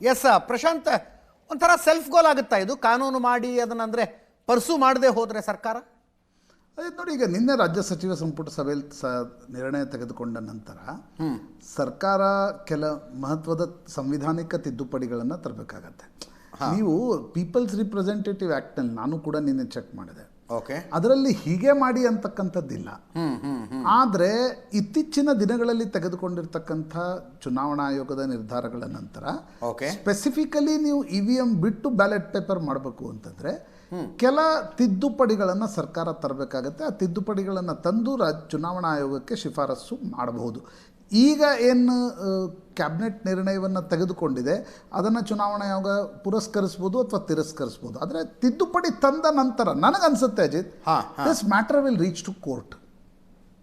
S Prashant ಒಂಥರ self ಗೋಲ್ ಆಗುತ್ತಾ ಇದು? ಕಾನೂನು ಮಾಡಿ ಅದನ್ನ ಅಂದ್ರೆ ಪರ್ಸು ಮಾಡದೆ ಹೋದರೆ ಸರ್ಕಾರ? ಅದೇ ನೋಡಿ ಈಗ ನಿನ್ನೆ ರಾಜ್ಯ ಸಚಿವ ಸಂಪುಟ ಸಭೆಯಲ್ಲಿ ಸ ನಿರ್ಣಯ ತೆಗೆದುಕೊಂಡ ನಂತರ ಸರ್ಕಾರ ಕೆಲ ಮಹತ್ವದ ಸಂವಿಧಾನಿಕ ತಿದ್ದುಪಡಿಗಳನ್ನು ತರಬೇಕಾಗತ್ತೆ. ನೀವು ಪೀಪಲ್ಸ್ ರಿಪ್ರೆಸೆಂಟೇಟಿವ್ ಆ್ಯಕ್ಟ್ನಲ್ಲಿ ನಾನು ಕೂಡ ನಿನ್ನೆ ಚೆಕ್ ಮಾಡಿದೆ. ಓಕೆ. ಅದರಲ್ಲಿ ಹೀಗೆ ಮಾಡಿ ಅಂತಕ್ಕಂಥದ್ದಿಲ್ಲ. ಆದರೆ ಇತ್ತೀಚಿನ ದಿನಗಳಲ್ಲಿ ತೆಗೆದುಕೊಂಡಿರ್ತಕ್ಕಂಥ ಚುನಾವಣಾ ಆಯೋಗದ ನಿರ್ಧಾರಗಳ ನಂತರ ಓಕೆ. ಸ್ಪೆಸಿಫಿಕಲಿ ನೀವು ಇ ವಿ ಎಂ ಬಿಟ್ಟು ಬ್ಯಾಲೆಟ್ ಪೇಪರ್ ಮಾಡಬೇಕು ಅಂತಂದ್ರೆ ಕೆಲ ತಿದ್ದುಪಡಿಗಳನ್ನು ಸರ್ಕಾರ ತರಬೇಕಾಗತ್ತೆ. ಆ ತಿದ್ದುಪಡಿಗಳನ್ನು ತಂದು ರಾಜ್ ಚುನಾವಣಾ ಆಯೋಗಕ್ಕೆ ಶಿಫಾರಸು ಮಾಡಬಹುದು. ಈಗ ಏನು ಕ್ಯಾಬಿನೆಟ್ ನಿರ್ಣಯವನ್ನು ತೆಗೆದುಕೊಂಡಿದೆ ಅದನ್ನು ಚುನಾವಣಾ ಆಯೋಗ ಪುರಸ್ಕರಿಸ್ಬೋದು ಅಥವಾ ತಿರಸ್ಕರಿಸ್ಬೋದು. ಆದರೆ ತಿದ್ದುಪಡಿ ತಂದ ನಂತರ ನನಗನ್ಸುತ್ತೆ ಅಜಿತ್ ಹಾ, this matter will reach to court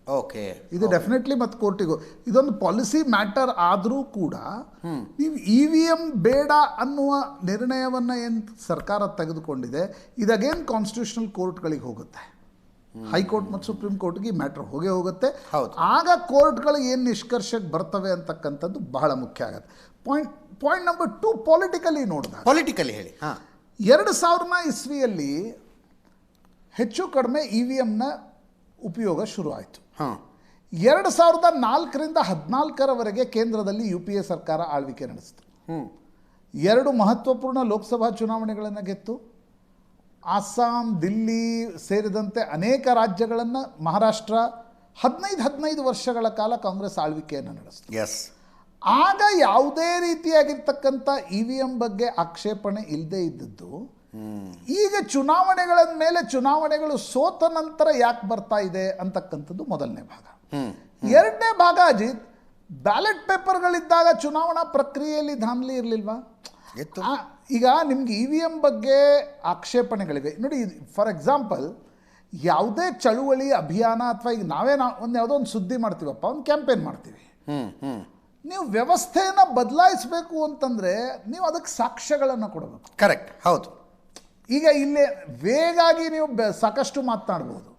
okay ಇದು ಡೆಫಿನೆಟ್ಲಿ ಮತ್ತು ಕೋರ್ಟಿಗೂ ಇದೊಂದು ಪಾಲಿಸಿ ಮ್ಯಾಟರ್ ಆದರೂ ಕೂಡ ನೀವು ಇ ವಿ ಎಂ ಬೇಡ ಅನ್ನುವ ನಿರ್ಣಯವನ್ನು ಏನು ಸರ್ಕಾರ ತೆಗೆದುಕೊಂಡಿದೆ ಇದು ಅಗೇನ್ ಕಾನ್ಸ್ಟಿಟ್ಯೂಷನಲ್ ಕೋರ್ಟ್ಗಳಿಗೆ ಹೋಗುತ್ತೆ? ಹೈಕೋರ್ಟ್ ಮತ್ತು ಸುಪ್ರೀಂ ಕೋರ್ಟ್ಗೆ ಈ ಮ್ಯಾಟರ್ ಹೋಗೇ ಹೋಗುತ್ತೆ. ಹೌದು. ಆಗ ಕೋರ್ಟ್ಗಳು ಏನು ನಿಷ್ಕರ್ಷಕ್ಕೆ ಬರ್ತವೆ ಅಂತಕ್ಕಂಥದ್ದು ಬಹಳ ಮುಖ್ಯ ಆಗುತ್ತೆ. Point point number two politically ನೋಡಿದ ಪೊಲಿಟಿಕಲಿ ಹೇಳಿ ಹಾ. ಎರಡು ಸಾವಿರನ ಇಸ್ವಿಯಲ್ಲಿ ಹೆಚ್ಚು ಕಡಿಮೆ ಇ ವಿ ಎಮ್ನ ಉಪಯೋಗ ಶುರು ಆಯಿತು. ಹಾ. ಎರಡು ಸಾವಿರದ ನಾಲ್ಕರಿಂದ ಹದಿನಾಲ್ಕರವರೆಗೆ ಕೇಂದ್ರದಲ್ಲಿ ಯು ಪಿ ಎ ಸರ್ಕಾರ ಆಳ್ವಿಕೆ ನಡೆಸಿತು. ಹ್ಞೂ ಎರಡು ಮಹತ್ವಪೂರ್ಣ ಲೋಕಸಭಾ ಚುನಾವಣೆಗಳನ್ನು ಗೆತ್ತು. ಅಸ್ಸಾಂ ದಿಲ್ಲಿ ಸೇರಿದಂತೆ ಅನೇಕ ರಾಜ್ಯಗಳನ್ನು ಮಹಾರಾಷ್ಟ್ರ ಹದಿನೈದು ಹದಿನೈದು ವರ್ಷಗಳ ಕಾಲ ಕಾಂಗ್ರೆಸ್ ಆಳ್ವಿಕೆಯನ್ನು ನಡೆಸಿತು. ಎಸ್ ಆಗ ಯಾವುದೇ ರೀತಿಯಾಗಿರ್ತಕ್ಕಂಥ ಇ ವಿ ಎಂ ಬಗ್ಗೆ ಆಕ್ಷೇಪಣೆ ಇಲ್ಲದೆ ಇದ್ದದ್ದು. ಈಗ ಚುನಾವಣೆಗಳ ಮೇಲೆ ಚುನಾವಣೆಗಳು ಸೋತ ನಂತರ ಯಾಕೆ ಬರ್ತಾ ಇದೆ ಅಂತಕ್ಕಂಥದ್ದು ಮೊದಲನೇ ಭಾಗ. ಎರಡನೇ ಭಾಗ ಅಜಿತ್ ಬ್ಯಾಲೆಟ್ ಪೇಪರ್ಗಳಿದ್ದಾಗ ಚುನಾವಣಾ ಪ್ರಕ್ರಿಯೆಯಲ್ಲಿ ಧಾನ್ಲಿ ಇರಲಿಲ್ವಾ. ಈಗ ನಿಮ್ಗೆ ಇ ವಿ ಎಂ ಬಗ್ಗೆ ಆಕ್ಷೇಪಣೆಗಳಿವೆ. ನೋಡಿ ಫಾರ್ ಎಕ್ಸಾಂಪಲ್ ಯಾವುದೇ ಚಳುವಳಿ ಅಭಿಯಾನ ಅಥವಾ ಈಗ ನಾವೇ ನಾ ಒಂದು ಯಾವುದೋ ಒಂದು ಸುದ್ದಿ ಮಾಡ್ತೀವಪ್ಪ ಒಂದು ಕ್ಯಾಂಪೇನ್ ಮಾಡ್ತೀವಿ. ನೀವು ವ್ಯವಸ್ಥೆಯನ್ನು ಬದಲಾಯಿಸಬೇಕು ಅಂತಂದರೆ ನೀವು ಅದಕ್ಕೆ ಸಾಕ್ಷ್ಯಗಳನ್ನು ಕೊಡಬೇಕು. ಕರೆಕ್ಟ್ ಹೌದು. ಈಗ ಇಲ್ಲೇ ವೇಗಾಗಿ ನೀವು ಸಾಕಷ್ಟು ಮಾತನಾಡ್ಬೋದು.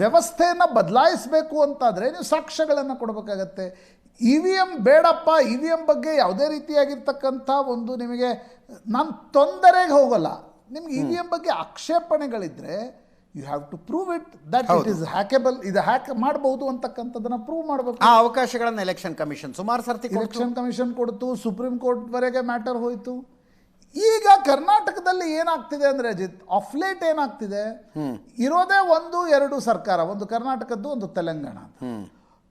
ವ್ಯವಸ್ಥೆಯನ್ನು ಬದಲಾಯಿಸಬೇಕು ಅಂತಾದರೆ ನೀವು ಸಾಕ್ಷ್ಯಗಳನ್ನು ಕೊಡಬೇಕಾಗತ್ತೆ. ಇ ವಿ ಎಂ ಬೇಡಪ್ಪ ಇ ವಿ ಎಂ ಬಗ್ಗೆ ಯಾವುದೇ ರೀತಿಯಾಗಿರ್ತಕ್ಕಂಥ ಒಂದು ನಿಮಗೆ ನಾನು ತೊಂದರೆಗೆ ಹೋಗಲ್ಲ. ನಿಮ್ಗೆ ಇ ವಿ ಎಂ ಬಗ್ಗೆ ಆಕ್ಷೇಪಣೆಗಳಿದ್ರೆ you have to prove it that it is hackable ಇದು ಹ್ಯಾಕ್ ಮಾಡಬಹುದು ಅಂತಕ್ಕಂಥದ್ದನ್ನ ಪ್ರೂವ್ ಮಾಡಬೇಕು. ಆ ಅವಕಾಶಗಳನ್ನು ಎಲೆಕ್ಷನ್ ಕಮಿಷನ್ ಸುಮಾರು ಸರ್ತಿ. ಎಲೆಕ್ಷನ್ ಕಮಿಷನ್ ಕೊಡ್ತು ಸುಪ್ರೀಂ ಕೋರ್ಟ್ವರೆಗೆ ಮ್ಯಾಟರ್ ಹೋಯಿತು. ಈಗ ಕರ್ನಾಟಕದಲ್ಲಿ ಏನಾಗ್ತಿದೆ ಅಂದ್ರೆ ಅಜಿತ್ ಅಫ್ಲೇಟ್ ಏನಾಗ್ತಿದೆ? ಇರೋದೇ ಒಂದು ಎರಡು ಸರ್ಕಾರ ಒಂದು ಕರ್ನಾಟಕದ್ದು ಒಂದು ತೆಲಂಗಾಣ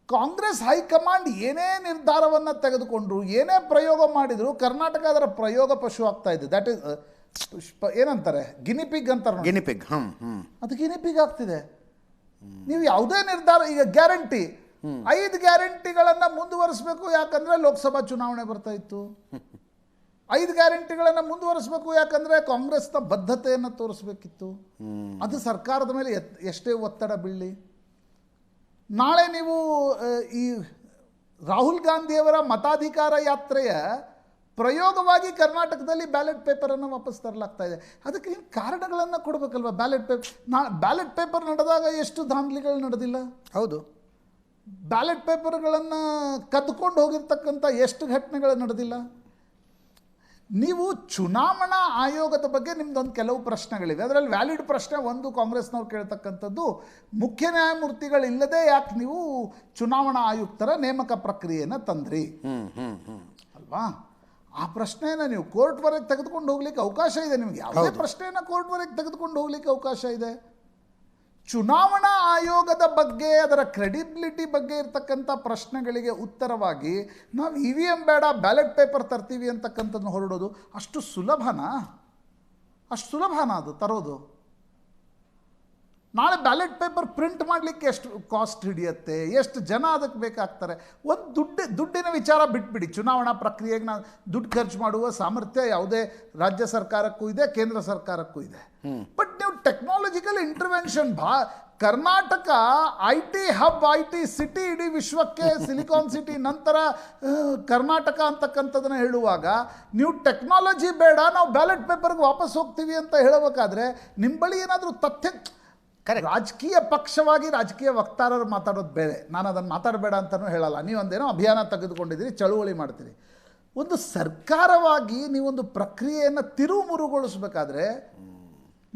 ಕಾಂಗ್ರೆಸ್ ಹೈಕಮಾಂಡ್ ಏನೇ ನಿರ್ಧಾರವನ್ನು ತೆಗೆದುಕೊಂಡ್ರು ಏನೇ ಪ್ರಯೋಗ ಮಾಡಿದ್ರು ಕರ್ನಾಟಕ ಅದರ ಪ್ರಯೋಗ ಪಶು ಆಗ್ತಾ ಇದೆ. ದಟ್ ಇಸ್ ಏನಂತಾರೆ? ಗಿನಿಪಿಗ್ ಅಂತಾರೆ ಗಿನಿಪಿಗ್ ಹ್ಮ್ ಅದು ಗಿನಿಪಿಗ್ ಆಗ್ತಿದೆ. ನೀವು ಯಾವುದೇ ನಿರ್ಧಾರ ಈಗ ಗ್ಯಾರಂಟಿ ಐದು ಗ್ಯಾರಂಟಿಗಳನ್ನ ಮುಂದುವರಿಸಬೇಕು ಯಾಕಂದ್ರೆ ಲೋಕಸಭಾ ಚುನಾವಣೆ ಬರ್ತಾ ಇತ್ತು. ಐದು ಗ್ಯಾರಂಟಿಗಳನ್ನು ಮುಂದುವರಿಸಬೇಕು. ಯಾಕಂದ್ರೆ ಕಾಂಗ್ರೆಸ್ನ ಬದ್ಧತೆಯನ್ನು ತೋರಿಸ್ಬೇಕಿತ್ತು. ಅದು ಸರ್ಕಾರದ ಮೇಲೆ ಎಷ್ಟೇ ಒತ್ತಡ ಬೀಳಲಿ. ನಾಳೆ ನೀವು ಈ ರಾಹುಲ್ ಗಾಂಧಿಯವರ ಮತಾಧಿಕಾರ ಯಾತ್ರೆಯ ಪ್ರಯೋಗವಾಗಿ ಕರ್ನಾಟಕದಲ್ಲಿ ಬ್ಯಾಲೆಟ್ ಪೇಪರನ್ನು ವಾಪಸ್ ತರಲಾಗ್ತಾ ಇದೆ. ಅದಕ್ಕೆ ನೀವು ಕಾರಣಗಳನ್ನು ಕೊಡಬೇಕಲ್ವ ಬ್ಯಾಲೆಟ್ ಪೇಪರ್ ನಾ ಬ್ಯಾಲೆಟ್ ಪೇಪರ್ ನಡೆದಾಗ ಎಷ್ಟು ದಾಂಧಲಿಗಳು ನಡೆದಿಲ್ಲ? ಹೌದು. ಬ್ಯಾಲೆಟ್ ಪೇಪರ್ಗಳನ್ನು ಕದ್ಕೊಂಡು ಹೋಗಿರ್ತಕ್ಕಂಥ ಎಷ್ಟು ಘಟನೆಗಳು ನಡೆದಿಲ್ಲ? ನೀವು ಚುನಾವಣಾ ಆಯೋಗದ ಬಗ್ಗೆ ನಿಮ್ದೊಂದು ಕೆಲವು ಪ್ರಶ್ನೆಗಳಿವೆ. ಅದರಲ್ಲಿ ವ್ಯಾಲಿಡ್ ಪ್ರಶ್ನೆ ಒಂದು ಕಾಂಗ್ರೆಸ್ನವ್ರು ಕೇಳ್ತಕ್ಕಂಥದ್ದು ಮುಖ್ಯ ನ್ಯಾಯಮೂರ್ತಿಗಳಿಲ್ಲದೆ ಯಾಕೆ ನೀವು ಚುನಾವಣಾ ಆಯುಕ್ತರ ನೇಮಕ ಪ್ರಕ್ರಿಯೆಯನ್ನು ತಂದ್ರಿ? ಅಲ್ವಾ? ಆ ಪ್ರಶ್ನೆಯನ್ನು ನೀವು ಕೋರ್ಟ್ವರೆಗೆ ತೆಗೆದುಕೊಂಡು ಹೋಗ್ಲಿಕ್ಕೆ ಅವಕಾಶ ಇದೆ ನಿಮಗೆ. ಯಾವುದೇ ಪ್ರಶ್ನೆಯನ್ನು ಕೋರ್ಟ್ವರೆಗೆ ತೆಗೆದುಕೊಂಡು ಹೋಗ್ಲಿಕ್ಕೆ ಅವಕಾಶ ಇದೆ. ಚುನಾವಣಾ ಆಯೋಗದ ಬಗ್ಗೆ ಅದರ ಕ್ರೆಡಿಬಿಲಿಟಿ ಬಗ್ಗೆ ಇರತಕ್ಕಂಥ ಪ್ರಶ್ನೆಗಳಿಗೆ ಉತ್ತರವಾಗಿ ನಾವು ಇ ವಿ ಎಂ ಬೇಡ ಬ್ಯಾಲೆಟ್ ಪೇಪರ್ ತರ್ತೀವಿ ಅಂತಕ್ಕಂಥದ್ದು ಹೊರಡೋದು ಅಷ್ಟು ಸುಲಭನಾ? ಅಷ್ಟು ಸುಲಭನಾ ಅದು ತರೋದು? ನಾಳೆ ಬ್ಯಾಲೆಟ್ ಪೇಪರ್ ಪ್ರಿಂಟ್ ಮಾಡಲಿಕ್ಕೆ ಎಷ್ಟು ಕಾಸ್ಟ್ ಹಿಡಿಯುತ್ತೆ ಎಷ್ಟು ಜನ ಅದಕ್ಕೆ ಬೇಕಾಗ್ತಾರೆ? ಒಂದು ದುಡ್ಡು ದುಡ್ಡಿನ ವಿಚಾರ ಬಿಟ್ಬಿಡಿ. ಚುನಾವಣಾ ಪ್ರಕ್ರಿಯೆಗೆ ನಾವು ದುಡ್ಡು ಖರ್ಚು ಮಾಡುವ ಸಾಮರ್ಥ್ಯ ಯಾವುದೇ ರಾಜ್ಯ ಸರ್ಕಾರಕ್ಕೂ ಇದೆ ಕೇಂದ್ರ ಸರ್ಕಾರಕ್ಕೂ ಇದೆ. ಬಟ್ ಟೆಕ್ನಾಲಜಿಕಲ್ ಇಂಟರ್ವೆನ್ಷನ್ ಭಾ Karnataka I T hub I T city ಇಡೀ ವಿಶ್ವಕ್ಕೆ ಸಿಲಿಕಾನ್ ಸಿಟಿ ನಂತರ ಕರ್ನಾಟಕ ಅಂತಕ್ಕಂಥದ್ದನ್ನು ಹೇಳುವಾಗ ನೀವು ಟೆಕ್ನಾಲಜಿ ಬೇಡ ನಾವು ಬ್ಯಾಲೆಟ್ ಪೇಪರ್ಗೆ ವಾಪಸ್ ಹೋಗ್ತೀವಿ ಅಂತ ಹೇಳಬೇಕಾದ್ರೆ ನಿಮ್ಮ ಬಳಿ ಏನಾದರೂ ತಥ್ಯ ಕರೆ ರಾಜಕೀಯ ಪಕ್ಷವಾಗಿ ರಾಜಕೀಯ ವಕ್ತಾರರು ಮಾತಾಡೋದು ಬೇರೆ. ನಾನು ಅದನ್ನು ಮಾತಾಡಬೇಡ ಅಂತಲೂ ಹೇಳಲ್ಲ. ನೀವೊಂದೇನೋ ಅಭಿಯಾನ ತೆಗೆದುಕೊಂಡಿದ್ದೀರಿ ಚಳುವಳಿ ಮಾಡ್ತೀರಿ. ಒಂದು ಸರ್ಕಾರವಾಗಿ ನೀವೊಂದು ಪ್ರಕ್ರಿಯೆಯನ್ನು ತಿರುವುಮುರುಗೊಳಿಸ್ಬೇಕಾದ್ರೆ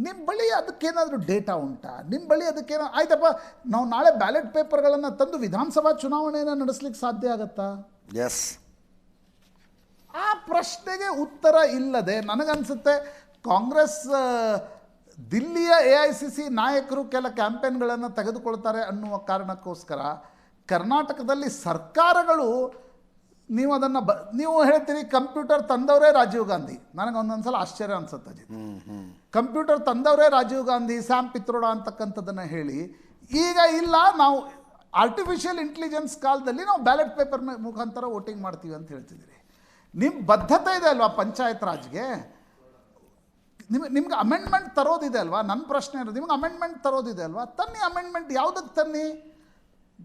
ನಿಮ್ಮ ಬಳಿ ಅದಕ್ಕೇನಾದರೂ ಡೇಟಾ ಉಂಟಾ? ನಿಮ್ಮ ಬಳಿ ಅದಕ್ಕೇನೋ ಆಯ್ತಪ್ಪ ನಾವು ನಾಳೆ ಬ್ಯಾಲೆಟ್ ಪೇಪರ್ಗಳನ್ನು ತಂದು ವಿಧಾನಸಭಾ ಚುನಾವಣೆಯನ್ನು ನಡೆಸ್ಲಿಕ್ಕೆ ಸಾಧ್ಯ ಆಗತ್ತಾ? ಎಸ್ ಆ ಪ್ರಶ್ನೆಗೆ ಉತ್ತರ ಇಲ್ಲದೆ ನನಗನ್ಸುತ್ತೆ ಕಾಂಗ್ರೆಸ್ ದಿಲ್ಲಿಯ ಎ ಐ ಸಿ ಸಿ ನಾಯಕರು ಕೆಲ ಕ್ಯಾಂಪೇನ್ಗಳನ್ನು ತೆಗೆದುಕೊಳ್ತಾರೆ ಅನ್ನುವ ಕಾರಣಕ್ಕೋಸ್ಕರ ಕರ್ನಾಟಕದಲ್ಲಿ ಸರ್ಕಾರಗಳು ನೀವು ಅದನ್ನು ಬ ನೀವು ಹೇಳ್ತೀರಿ ಕಂಪ್ಯೂಟರ್ ತಂದವರೇ ರಾಜೀವ್ ಗಾಂಧಿ. ನನಗೆ ಒಂದೊಂದು ಸಲ ಆಶ್ಚರ್ಯ ಅನ್ಸುತ್ತೆ ಅಜಿತ್. ಕಂಪ್ಯೂಟರ್ ತಂದವರೇ ರಾಜೀವ್ ಗಾಂಧಿ ಸ್ಯಾಮ್ ಪಿತ್ರೋಡ ಅಂತಕ್ಕಂಥದ್ದನ್ನು ಹೇಳಿ ಈಗ ಇಲ್ಲ ನಾವು ಆರ್ಟಿಫಿಷಿಯಲ್ ಇಂಟೆಲಿಜೆನ್ಸ್ ಕಾಲದಲ್ಲಿ ನಾವು ಬ್ಯಾಲೆಟ್ ಪೇಪರ್ ಮುಖಾಂತರ ವೋಟಿಂಗ್ ಮಾಡ್ತೀವಿ ಅಂತ ಹೇಳ್ತಿದ್ದೀರಿ. ನಿಮ್ಮ ಬದ್ಧತೆ ಇದೆ ಅಲ್ವಾ ಪಂಚಾಯತ್ ರಾಜ್ಗೆ? ನಿಮ್ಗೆ ನಿಮ್ಗೆ ಅಮೆಂಡ್ಮೆಂಟ್ ತರೋದಿದೆ ಅಲ್ವಾ? ನನ್ನ ಪ್ರಶ್ನೆ ಇರೋದು ನಿಮ್ಗೆ ಅಮೆಂಡ್ಮೆಂಟ್ ತರೋದಿದೆ ಅಲ್ವಾ? ತನ್ನಿ ಅಮೆಂಡ್ಮೆಂಟ್ ಯಾವುದಕ್ಕೆ ತನ್ನಿ?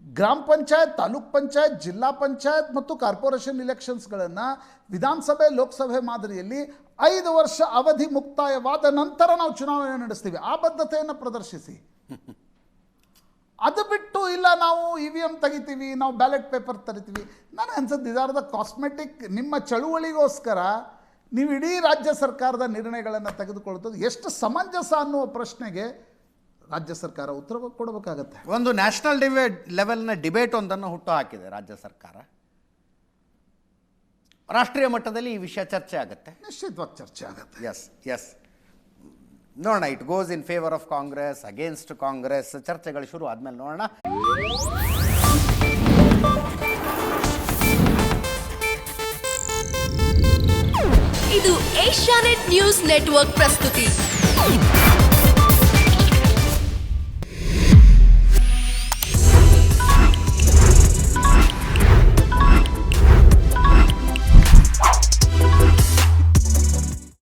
ಗ್ರಾಮ ಪಂಚಾಯತ್, ತಾಲೂಕ್ ಪಂಚಾಯತ್, ಜಿಲ್ಲಾ ಪಂಚಾಯತ್ ಮತ್ತು ಕಾರ್ಪೊರೇಷನ್ ಇಲೆಕ್ಷನ್ಸ್ಗಳನ್ನು ವಿಧಾನಸಭೆ, ಲೋಕಸಭೆ ಮಾದರಿಯಲ್ಲಿ ಐದು ವರ್ಷ ಅವಧಿ ಮುಕ್ತಾಯವಾದ ನಂತರ ನಾವು ಚುನಾವಣೆ ನಡೆಸ್ತೀವಿ. ಆ ಬದ್ಧತೆಯನ್ನು ಪ್ರದರ್ಶಿಸಿ. ಅದು ಬಿಟ್ಟು ಇಲ್ಲ, ನಾವು ಇ ವಿ ಎಂ ತೆಗಿತೀವಿ, ನಾವು ಬ್ಯಾಲೆಟ್ ಪೇಪರ್ ತರಿತೀವಿ. ನಾನು ಅನ್ಸುತ್ತೆ ಇದಾರದ ದ ಕಾಸ್ಮೆಟಿಕ್ ನಿಮ್ಮ ಚಳುವಳಿಗೋಸ್ಕರ ನೀವು ಇಡೀ ರಾಜ್ಯ ಸರ್ಕಾರದ ನಿರ್ಣಯಗಳನ್ನು ತೆಗೆದುಕೊಳ್ಳುತ್ತದೆ ಎಷ್ಟು ಸಮಂಜಸ ಅನ್ನುವ ಪ್ರಶ್ನೆಗೆ ರಾಜ್ಯ ಸರ್ಕಾರ ಉತ್ತರ ಕೊಡಬೇಕಾಗತ್ತೆ. ಒಂದು ನ್ಯಾಷನಲ್ ಡಿಬೇಟ್ ಲೆವೆಲ್ನ ಡಿಬೇಟ್ ಒಂದನ್ನು ಹುಟ್ಟು ಹಾಕಿದೆ ರಾಜ್ಯ ಸರ್ಕಾರ. ರಾಷ್ಟ್ರೀಯ ಮಟ್ಟದಲ್ಲಿ ಈ ವಿಷಯ ಚರ್ಚೆ ಆಗುತ್ತೆ. ನಿಶ್ಚಿತವಾಗಿ ಚರ್ಚೆ ಆಗುತ್ತೆ. ಎಸ್ ಎಸ್ ನೋಡೋಣ it goes in favour of Congress against Congress ಚರ್ಚೆಗಳು ಶುರು ಆದಮೇಲೆ ನೋಡೋಣ. ಇದು ಏಷ್ಯಾನೆಟ್ ನ್ಯೂಸ್ ನೆಟ್ವರ್ಕ್ ಪ್ರಸ್ತುತಿ.